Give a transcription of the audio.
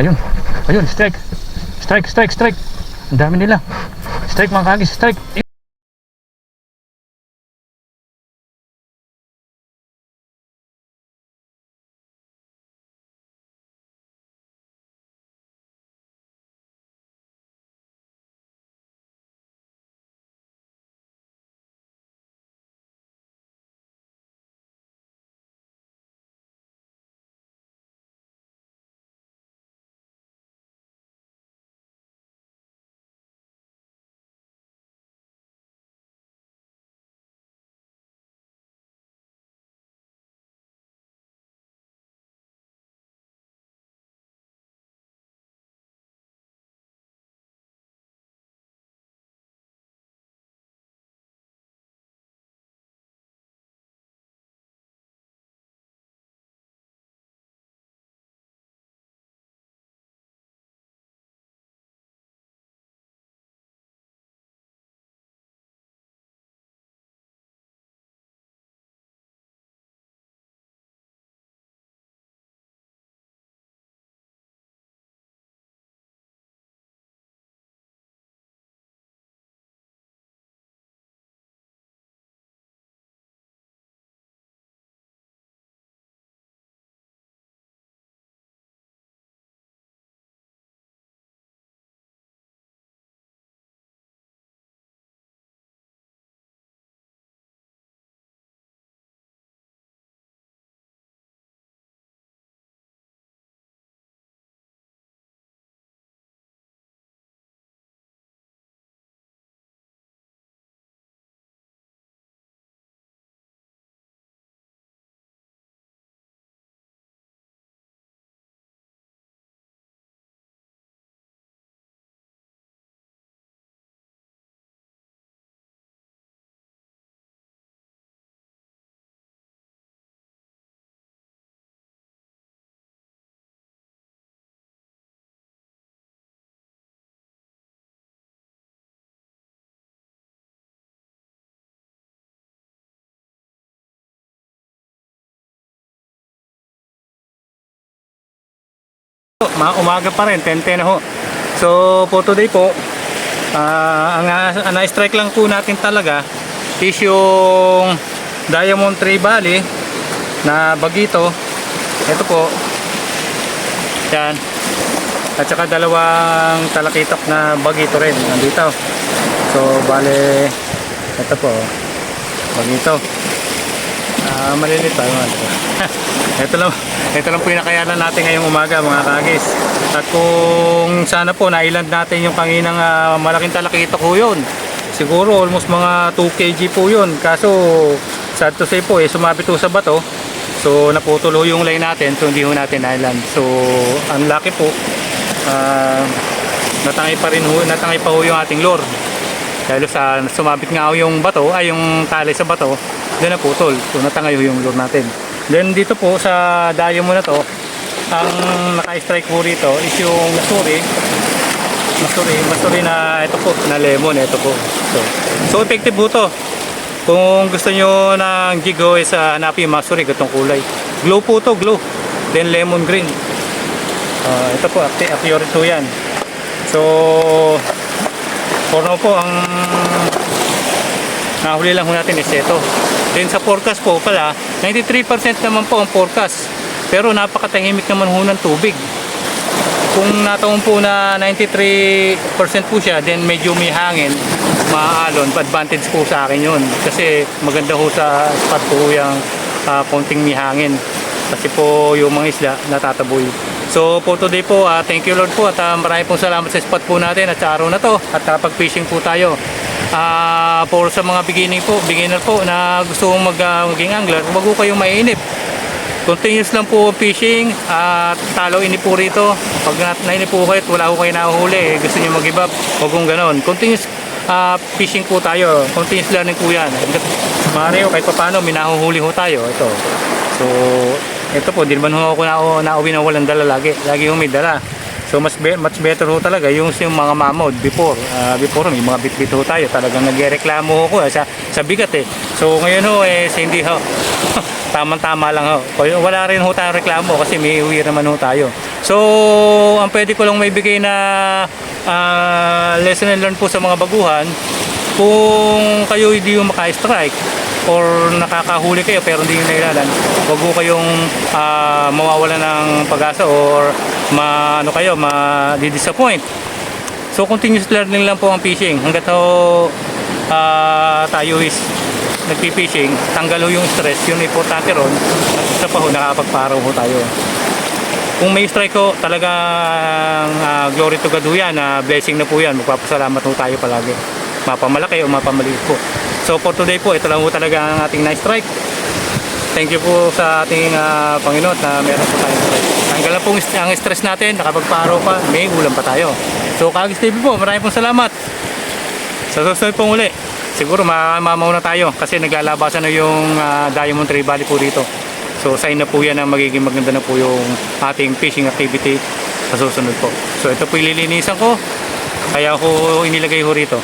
Ayun. Ayun, strike. Strike, strike, strike. Ang dami nila. Strike mga kagis, strike. Umaga pa rin, 10-10 na ho. So, for today po, ah, ang, ang na-strike lang po natin talaga is yung Diamond Tree Valley na bagito. Ito po. Yan. At saka dalawang talakitok na bagito rin. Nandito. So, bale, ito po. Bagito. Ah, malilit pa yun. ito lang, ito lang po yung nakayanan natin ngayong umaga mga kagis. At kung sana po nailand natin yung kanginang ah, malaking talakito ko yun. Siguro almost mga 2 kg po yun. Kaso sad to say po eh, sumabit po sa bato. So naputulo yung line natin so hindi ho natin island. So ang laki po ah, natangay pa rin natangay pa ho yung ating lure. Dahil sa sumabit nga yung bato, ay yung tali sa bato, doon naputol. So natangay ho yung lure natin. Then dito po sa dayo mo na to, ang naka-strike po rito is yung nasuri. Masuri, masuri na ito po, na lemon, ito po. So, so effective po to. Kung gusto nyo ng jigo is uh, hanapin yung masuri, gatong kulay. Glow po to, glow. Then lemon green. Ah, ito po, accurate po yan. So, for now po, ang nahuli lang natin is ito. Then sa forecast po pala, 93% naman po ang forecast. Pero napakatahimik naman ho ng tubig. Kung nataon po na 93% po siya, then medyo may hangin, maaalon, advantage po sa akin yun. Kasi maganda ho sa spot po yung ah, konting may hangin. Kasi po yung mga isla natataboy. So po today po, ah, thank you Lord po at uh, marami pong salamat sa spot po natin at sa araw na to at nakapag-fishing po tayo. Ah, for sa mga beginning po, beginner po na gusto mong mag, ah, maging angler, wag po kayong mainip. Continuous lang po fishing at talo ini po rito. Pag na- nainip po kayo at wala ko kayo nahuhuli, eh, gusto niyo mag-give up, huwag kong ganon. Continuous ah, fishing po tayo. Continuous learning po yan. Maaari ho, kahit pa paano, may nahuhuli ho tayo. Ito. So, ito po, di naman ako na, nauwi na walang dala lagi. Lagi ho dala. So mas be- much better ho talaga yung, yung mga mamod before. Ah, before may mga bit-bit ho tayo. Talagang nagreklamo ho ko eh, sa, sa bigat eh. So ngayon ho eh, hindi ho. tamang-tama lang ho. Wala rin ho tayong reklamo kasi may uwi naman ho tayo. So, ang pwede ko lang may bigay na ah, lesson and learn po sa mga baguhan, kung kayo hindi yung maka-strike or nakakahuli kayo pero hindi nyo nailalan, huwag ho kayong ah, mawawala ng pag-asa or ma, ano kayo, ma-disappoint. So continuous learning lang po ang fishing. Hanggat ho ah, tayo is nagpi-fishing, tanggal ho yung stress, yun importante ron. At isa pa ho, nakapagparaw ho tayo. Kung may strike ko, talagang ah, glory to God ho yan. ah, blessing na po yan. Magpapasalamat ho tayo palagi. Mapamalaki o mapamaliit po. So for today po, ito lang po talaga ang ating nice strike. Thank you po sa ating ah, Panginoon na meron po tayong strike. Tanggal na po ang stress natin, nakapagparaw pa, may ulam pa tayo. So Kagis TV po, maraming pong salamat. Sa susunod pong uli, siguro mamamaw na tayo kasi naglalabasan na yung ah, Diamond Tree Valley po dito. So sign na po yan na magiging maganda na po yung ating fishing activity sa susunod po. So ito po ililinisan ko, kaya ko inilagay ho rito.